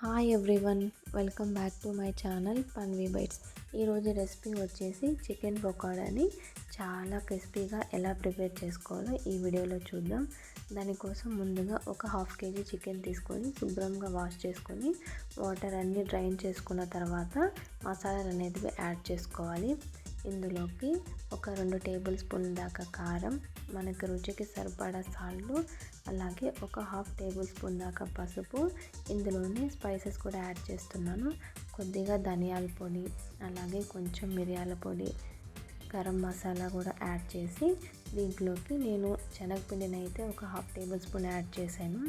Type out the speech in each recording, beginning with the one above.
Hi everyone welcome back to my channel Panvi bytes ఈరోజు recipe వచ్చేసి chicken పకోడాని చాలా క్రిస్పీగా ఎలా ప్రిపేర్ చేసుకోవాలో ఈ వీడియోలో చూద్దాం. దానికోసం ముందుగా ఒక హాఫ్ కేజీ చికెన్ తీసుకొని శుభ్రంగా వాష్ చేసుకొని వాటర్ అన్నీ డ్రైన్ చేసుకున్న తర్వాత మసాలాలు అనేది యాడ్ చేసుకోవాలి. ఇందులోకి ఒక రెండు టేబుల్ స్పూన్ దాకా కారం మనకు రుచికి సరిపడా సాల్ట్ అలాగే ఒక హాఫ్ టేబుల్ స్పూన్ దాకా పసుపు. ఇందులోనే స్పైసెస్ కూడా యాడ్ చేస్తున్నాను. కొద్దిగా ధనియాల పొడి అలాగే కొంచెం మిరియాల పొడి గరం మసాలా కూడా యాడ్ చేసి దీంట్లోకి నేను శనగపిండిని అయితే ఒక హాఫ్ టేబుల్ స్పూన్ యాడ్ చేశాను.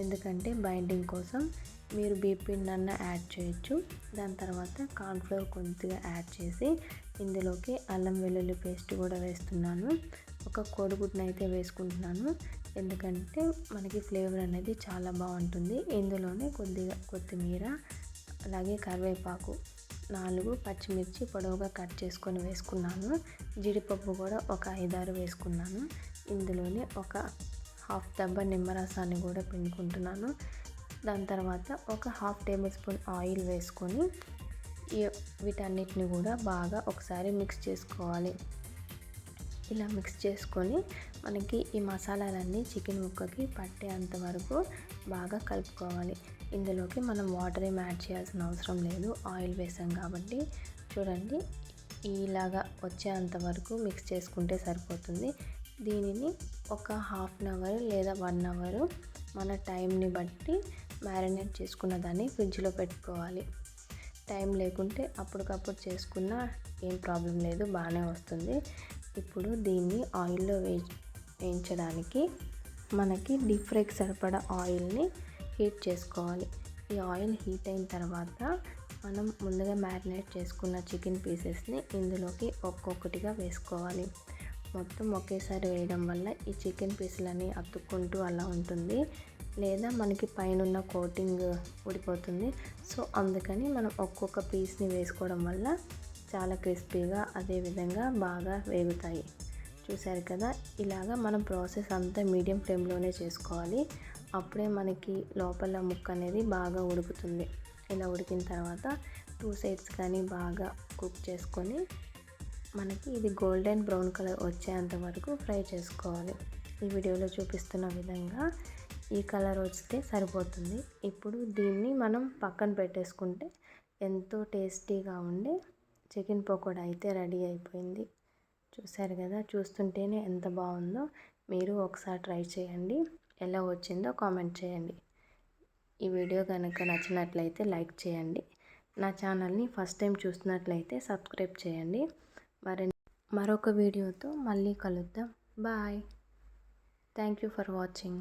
ఎందుకంటే బైండింగ్ కోసం మీరు బీపిండి అన్న యాడ్ చేయొచ్చు. దాని తర్వాత కార్న్ఫ్లోర్ కొద్దిగా యాడ్ చేసి ఇందులోకి అల్లం వెల్లుల్లి పేస్ట్ కూడా వేస్తున్నాను. ఒక కోడిగుడ్డును అయితే వేసుకుంటున్నాను. ఎందుకంటే మనకి ఫ్లేవర్ అనేది చాలా బాగుంటుంది. ఇందులోనే కొద్దిగా కొత్తిమీర అలాగే కరివేపాకు నాలుగు పచ్చిమిర్చి పొడవుగా కట్ చేసుకొని వేసుకున్నాను. జీడిపప్పు కూడా ఒక ఐదారు వేసుకున్నాను. ఇందులోనే ఒక హాఫ్ దబ్బ నిమ్మరసాన్ని కూడా పిండుకుంటున్నాను. దాని తర్వాత ఒక హాఫ్ టేబుల్ స్పూన్ ఆయిల్ వేసుకొని వీటన్నిటిని కూడా బాగా ఒకసారి మిక్స్ చేసుకోవాలి. ఇలా మిక్స్ చేసుకొని మనకి ఈ మసాలాలన్నీ చికెన్ ముక్కకి పట్టేంత వరకు బాగా కలుపుకోవాలి. ఇందులోకి మనం వాటర్ ఏం యాడ్ చేయాల్సిన అవసరం లేదు. ఆయిల్ వేసాం కాబట్టి చూడండి ఇలాగా వచ్చేంత వరకు మిక్స్ చేసుకుంటే సరిపోతుంది. దీనిని ఒక హాఫ్ అన్ అవర్ లేదా వన్ అవర్ మన టైంని బట్టి మ్యారినేట్ చేసుకున్న దాన్ని ఫ్రిడ్జ్లో పెట్టుకోవాలి. టైం లేకుంటే అప్పటికప్పుడు చేసుకున్న ఏం ప్రాబ్లం లేదు బాగానే వస్తుంది. ఇప్పుడు దీన్ని ఆయిల్లో వే వేయించడానికి మనకి డీప్ ఫ్రైకి సరిపడా ఆయిల్ని హీట్ చేసుకోవాలి. ఈ ఆయిల్ హీట్ అయిన తర్వాత మనం ముందుగా మ్యారినేట్ చేసుకున్న చికెన్ పీసెస్ని ఇందులోకి ఒక్కొక్కటిగా వేసుకోవాలి. మొత్తం ఒకేసారి వేయడం వల్ల ఈ చికెన్ పీసులన్నీ అతుక్కుంటూ అలా ఉంటుంది. లేదా మనకి పైన కోటింగ్ ఊడిపోతుంది. సో అందుకని మనం ఒక్కొక్క పీస్ని వేసుకోవడం వల్ల చాలా క్రిస్పీగా అదేవిధంగా బాగా వేగుతాయి. చూసారు కదా? ఇలాగా మనం ప్రాసెస్ అంతా మీడియం ఫ్లేమ్లోనే చేసుకోవాలి. అప్పుడే మనకి లోపల ముక్క అనేది బాగా ఉడుకుతుంది. ఇలా ఉడికిన తర్వాత టూ సైడ్స్ కానీ బాగా కుక్ చేసుకొని మనకి ఇది గోల్డెన్ బ్రౌన్ కలర్ వచ్చేంత వరకు ఫ్రై చేసుకోవాలి. ఈ వీడియోలో చూపిస్తున్న విధంగా ఈ కలర్ వస్తే సరిపోతుంది. ఇప్పుడు దీన్ని మనం పక్కన పెట్టేసుకుంటే ఎంతో టేస్టీగా ఉండే చికెన్ పకోడా అయితే రెడీ అయిపోయింది. చూసారు కదా చూస్తుంటేనే ఎంత బాగుందో. మీరు ఒకసారి ట్రై చేయండి. ఎలా వచ్చిందో కామెంట్ చేయండి. ఈ వీడియో కనుక నచ్చినట్లయితే లైక్ చేయండి. నా ఛానల్ని ఫస్ట్ టైం చూస్తున్నట్లయితే సబ్స్క్రైబ్ చేయండి. మరి మరొక వీడియోతో మళ్ళీ కలుద్దాం. Bye. Thank you for watching